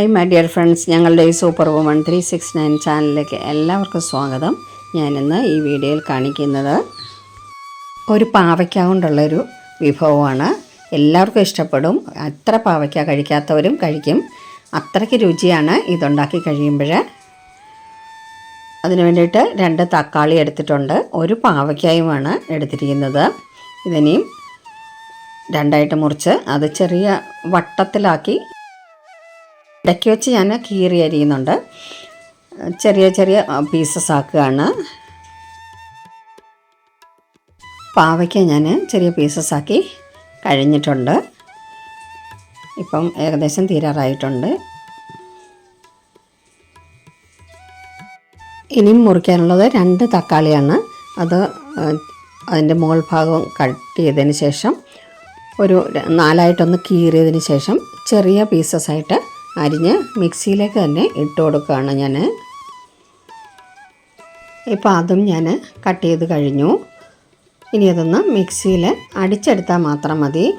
Hi my dear friends ഞങ്ങളുടെ ഈ super woman three six nine ചാനലിലേക്ക് എല്ലാവർക്കും സ്വാഗതം. ഞാനിന്ന് ഈ വീഡിയോയിൽ കാണിക്കുന്നത് ഒരു പാവയ്ക്ക കൊണ്ടുള്ളൊരു വിഭവമാണ്. എല്ലാവർക്കും ഇഷ്ടപ്പെടും. അത്ര പാവയ്ക്ക കഴിക്കാത്തവരും കഴിക്കും. അത്രയ്ക്ക് രുചിയാണ് ഇതുണ്ടാക്കി കഴിയുമ്പോൾ അതിന് വേണ്ടിയിട്ട് രണ്ട് തക്കാളി എടുത്തിട്ടുണ്ട്. ഒരു പാവയ്ക്കായുമാണ് എടുത്തിരിക്കുന്നത്. ഇതിനെയും രണ്ടായിട്ട് മുറിച്ച് അത് ചെറിയ വട്ടത്തിലാക്കി ഇടയ്ക്ക് വെച്ച് ഞാൻ കീറി അരിയുന്നുണ്ട്. ചെറിയ ചെറിയ പീസസ് ആക്കുകയാണ്. പാവയ്ക്ക ഞാൻ ചെറിയ പീസസ് ആക്കി കഴിഞ്ഞിട്ടുണ്ട്. ഇപ്പം ഏകദേശം തീരാറായിട്ടുണ്ട്. ഇനിയും മുറിക്കാനുള്ളത് രണ്ട് തക്കാളിയാണ്. അത് അതിന്റെ മുകൾ ഭാഗം കട്ട് ചെയ്തതിന് ശേഷം ഒരു നാലായിട്ടൊന്ന് കീറിയതിന് ശേഷം ചെറിയ പീസസ് ആയിട്ട് അരിഞ്ഞ് മിക്സിയിലേക്ക് തന്നെ ഇട്ട് കൊടുക്കുകയാണ് ഞാൻ. ഇപ്പോൾ അതും ഞാൻ കട്ട് ചെയ്ത് കഴിഞ്ഞു. ഇനി അതൊന്ന് മിക്സിയിൽ അടിച്ചെടുത്താൽ മാത്രം മതി.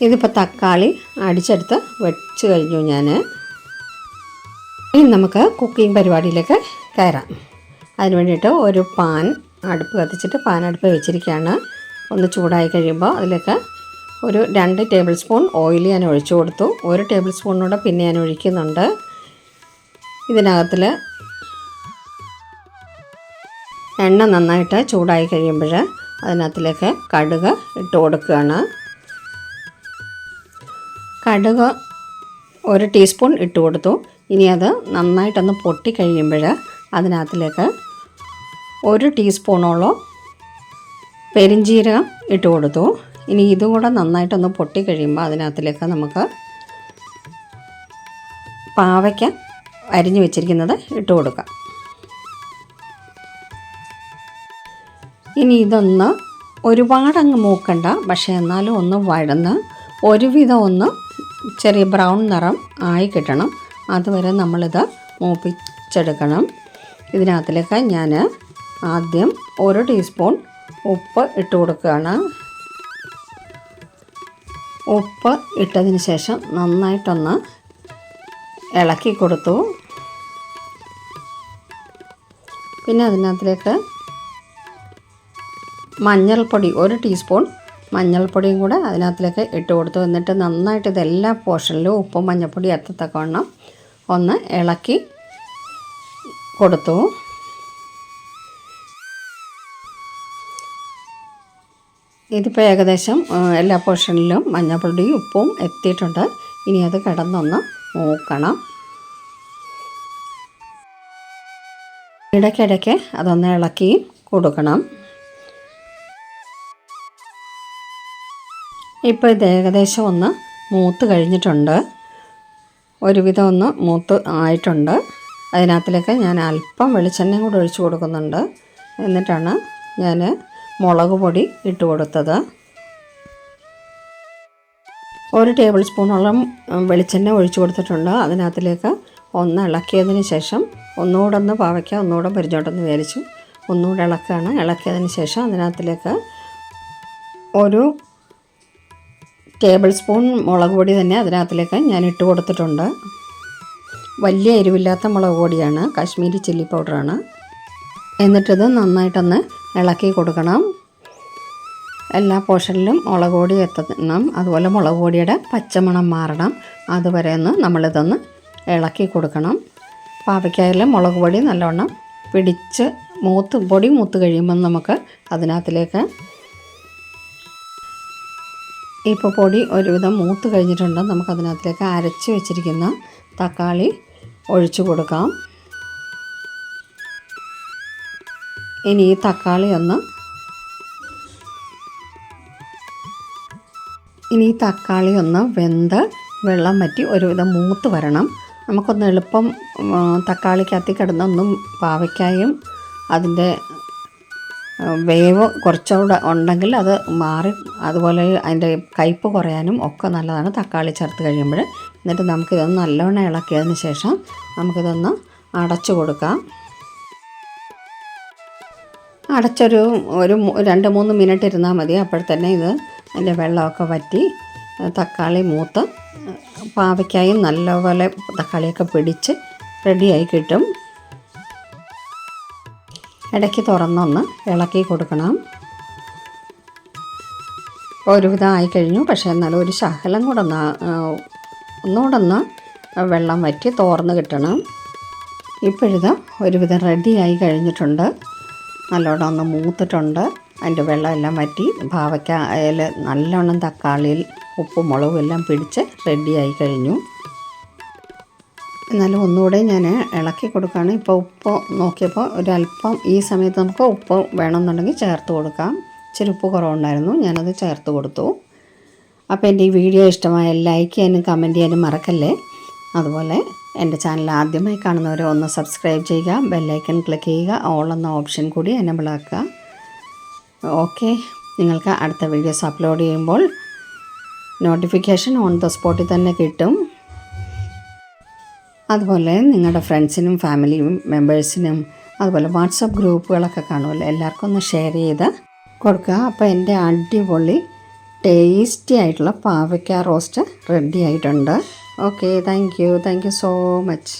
ഇതിപ്പോൾ തക്കാളി അടിച്ചെടുത്ത് വെച്ച് കഴിഞ്ഞു ഞാൻ. ഇനി നമുക്ക് കുക്കിംഗ് പരിപാടിയിലേക്ക് കയറാം. അതിന് വേണ്ടിയിട്ട് ഒരു പാൻ അടുപ്പ് കത്തിച്ചിട്ട് പാൻ അടുപ്പ് വെച്ചിരിക്കുകയാണ്. ഒന്ന് ചൂടായി കഴിയുമ്പോൾ അതിലേക്ക് ഒരു രണ്ട് ടേബിൾ സ്പൂൺ ഓയിൽ ഞാൻ ഒഴിച്ചു കൊടുത്തു. ഒരു ടേബിൾ സ്പൂണിലൂടെ പിന്നെ ഞാൻ ഒഴിക്കുന്നുണ്ട്. ഇതിനകത്തിൽ എണ്ണ നന്നായിട്ട് ചൂടായി കഴിയുമ്പോൾ അതിനകത്തിലേക്ക് കടുക് ഇട്ട് കൊടുക്കുകയാണ്. കടുക് ഒരു ടീസ്പൂൺ ഇട്ട് കൊടുത്തു. ഇനി അത് നന്നായിട്ടൊന്ന് പൊട്ടി കഴിയുമ്പോൾ അതിനകത്തിലേക്ക് ഒരു ടീസ്പൂണോളം പെരിഞ്ജീരകം ഇട്ട് കൊടുത്തു. ഇനി ഇതും കൂടെ നന്നായിട്ടൊന്ന് പൊട്ടി കഴിയുമ്പോൾ അതിനകത്തിലേക്ക് നമുക്ക് പാവയ്ക്ക അരിഞ്ഞു വെച്ചിരിക്കുന്നത് ഇട്ട് കൊടുക്കാം. ഇനി ഇതൊന്ന് ഒരുപാടങ്ങ് മൂക്കണ്ട പക്ഷേ എന്നാലും ഒന്ന് വഴന്ന് ഒരുവിധം ഒന്ന് ചെറിയ ബ്രൗൺ നിറം ആയി കിട്ടണം. അതുവരെ നമ്മളിത് മൂപ്പിച്ചെടുക്കണം. ഇതിനകത്തിലേക്ക് ഞാൻ ആദ്യം ഒരു ടീസ്പൂൺ ഉപ്പ് ഇട്ട് കൊടുക്കുകയാണ്. ഉപ്പ് ഇട്ടതിന് ശേഷം നന്നായിട്ടൊന്ന് ഇളക്കി കൊടുത്തു. പിന്നെ അതിനകത്തിലേക്ക് മഞ്ഞൾപ്പൊടി ഒരു ടീസ്പൂൺ മഞ്ഞൾപ്പൊടിയും കൂടെ അതിനകത്തിലേക്ക് ഇട്ട് കൊടുത്തു. എന്നിട്ട് നന്നായിട്ട് ഇതെല്ലാ പോർഷനിലും ഉപ്പും മഞ്ഞൾപ്പൊടി എത്തത്തക്കവണ്ണം ഒന്ന് ഇളക്കി കൊടുത്തു. ഇതിപ്പോൾ ഏകദേശം എല്ലാ പോർഷനിലും മഞ്ഞൾപ്പൊടിയും ഉപ്പും എത്തിയിട്ടുണ്ട്. ഇനി അത് കിടന്നൊന്ന് നോക്കണം ഇടയ്ക്കിടയ്ക്ക് അതൊന്ന് ഇളക്കി കൊടുക്കണം. ഇപ്പോൾ ഇത് ഏകദേശം ഒന്ന് മൂത്ത് കഴിഞ്ഞിട്ടുണ്ട്. ഒരുവിധം ഒന്ന് മൂത്ത് ആയിട്ടുണ്ട്. അതിനകത്തിലേക്ക് ഞാൻ അല്പം വെളിച്ചെണ്ണയും കൂടെ ഒഴിച്ച് കൊടുക്കുന്നുണ്ട്. എന്നിട്ടാണ് ഞാൻ മുളക് പൊടി ഇട്ട് കൊടുത്തത്. ഒരു ടേബിൾ സ്പൂണോളം വെളിച്ചെണ്ണ ഒഴിച്ചു കൊടുത്തിട്ടുണ്ട്. അതിനകത്തിലേക്ക് ഒന്ന് ഇളക്കിയതിന് ശേഷം ഒന്നുകൂടെ ഒന്ന് പാവയ്ക്ക ഒന്നുകൂടെ പരിചോട്ടൊന്ന് വേലിച്ചു ഒന്നുകൂടെ ഇളക്കുകയാണ് ഇളക്കിയതിന് ശേഷം അതിനകത്തിലേക്ക് ഒരു ടേബിൾ സ്പൂൺ മുളക് പൊടി തന്നെ അതിനകത്തിലേക്ക് ഞാൻ ഇട്ട് കൊടുത്തിട്ടുണ്ട്. വലിയ എരിവില്ലാത്ത മുളക് പൊടിയാണ്. കാശ്മീരി ചില്ലി പൗഡറാണ്. എന്നിട്ടിത് നന്നായിട്ടൊന്ന് ഇളക്കി കൊടുക്കണം. എല്ലാ പോഷനിലും മുളക് പൊടി എത്തണം. അതുപോലെ മുളക് പൊടിയുടെ പച്ചമണം മാറണം. അതുവരെ ഒന്ന് നമ്മളിതൊന്ന് ഇളക്കി കൊടുക്കണം. പാവയ്ക്കായാലും മുളക് പൊടി നല്ലവണ്ണം പിടിച്ച് മൂത്ത് പൊടി മൂത്ത് കഴിയുമ്പം നമുക്ക് അതിനകത്തിലേക്ക് ഇപ്പോൾ പൊടി ഒരുവിധം മൂത്ത് കഴിഞ്ഞിട്ടുണ്ട്. നമുക്ക് അതിനകത്തിലേക്ക് അരച്ച് വെച്ചിരിക്കുന്ന തക്കാളി ഒഴിച്ചു കൊടുക്കാം. ഇനി ഈ തക്കാളി ഒന്ന് ഇനി ഈ തക്കാളി ഒന്ന് വെന്ത് വെള്ളം വറ്റി ഒരുവിധം മൂത്ത് വരണം. നമുക്കൊന്ന് എളുപ്പം തക്കാളിക്കകത്ത് കിടന്നൊന്നും പാവയ്ക്കായും അതിന്റെ വേവ് കുറച്ചുകൂടെ ഉണ്ടെങ്കിൽ അത് മാറി അതുപോലെ അതിന്റെ കയ്പ്പ് കുറയാനും ഒക്കെ നല്ലതാണ് തക്കാളി ചേർത്ത് കഴിയുമ്പോൾ. എന്നിട്ട് നമുക്കിതൊന്ന് നല്ലവണ്ണം ഇളക്കിയതിന് ശേഷം നമുക്കിതൊന്ന് അടച്ചു കൊടുക്കാം. അടച്ചൊരു ഒരു രണ്ട് മൂന്ന് മിനിറ്റ് ഇരുന്നാൽ മതി. അപ്പോഴത്തന്നെ ഇത് അതിന്റെ വെള്ളമൊക്കെ വറ്റി തക്കാളി മൂത്ത് പാവയ്ക്കായും നല്ലപോലെ തക്കാളിയൊക്കെ പിടിച്ച് റെഡിയായി കിട്ടും. ഇടയ്ക്ക് തുറന്നൊന്ന് ഇളക്കി കൊടുക്കണം. ഒരുവിധം ആയി കഴിഞ്ഞു. പക്ഷേ എന്നാലും ഒരു ശകലം കൂടെ ഒന്ന് ഒന്നുകൂടെ ഒന്ന് വെള്ളം വറ്റി തോർന്ന് കിട്ടണം. ഇപ്പോഴിത് ഒരുവിധം റെഡിയായി കഴിഞ്ഞിട്ടുണ്ട്. നല്ലോണം ഒന്ന് മൂത്തിട്ടുണ്ട്. അതിന്റെ വെള്ളമെല്ലാം വറ്റി പാവയ്ക്ക അതിൽ നല്ലോണം തക്കാളിയിൽ ഉപ്പും മുളകും എല്ലാം പിടിച്ച് റെഡിയായി കഴിഞ്ഞു. എന്നാലും ഒന്നുകൂടെ ഞാൻ ഇളക്കി കൊടുക്കുകയാണ്. ഇപ്പോൾ ഉപ്പ് നോക്കിയപ്പോൾ ഒരല്പം ഈ സമയത്ത് നമുക്ക് ഉപ്പ് വേണമെന്നുണ്ടെങ്കിൽ ചേർത്ത് കൊടുക്കാം. ഇച്ചിരി ഉപ്പ് കുറവുണ്ടായിരുന്നു ഞാനത് ചേർത്ത് കൊടുത്തു. അപ്പോൾ എന്റെ ഈ വീഡിയോ ഇഷ്ടമായ ലൈക്ക് ചെയ്യാനും കമന്റ് ചെയ്യാനും മറക്കല്ലേ. അതുപോലെ എന്റെ ചാനൽ ആദ്യമായി കാണുന്നവരെ ഒന്ന് സബ്സ്ക്രൈബ് ചെയ്യുക ബെല്ലൈക്കൺ ക്ലിക്ക് ചെയ്യുക ഓൾ എന്ന ഓപ്ഷൻ കൂടി എനബിളാക്കുക ഓക്കെ നിങ്ങൾക്ക് അടുത്ത വീഡിയോസ് അപ്ലോഡ് ചെയ്യുമ്പോൾ നോട്ടിഫിക്കേഷൻ ഓൺ ദ സ്പോട്ടിൽ തന്നെ കിട്ടും. അതുപോലെ നിങ്ങളുടെ ഫ്രണ്ട്സിനും ഫാമിലിയും മെമ്പേഴ്സിനും അതുപോലെ വാട്സപ്പ് ഗ്രൂപ്പുകളൊക്കെ കാണുമല്ലോ എല്ലാവർക്കും ഒന്ന് ഷെയർ ചെയ്ത് കൊടുക്കുക. അപ്പോൾ എന്റെ അടിപൊളി ടേസ്റ്റി ആയിട്ടുള്ള പാവയ്ക്ക റോസ്റ്റ് റെഡി ആയിട്ടുണ്ട്. Okay thank you thank you so much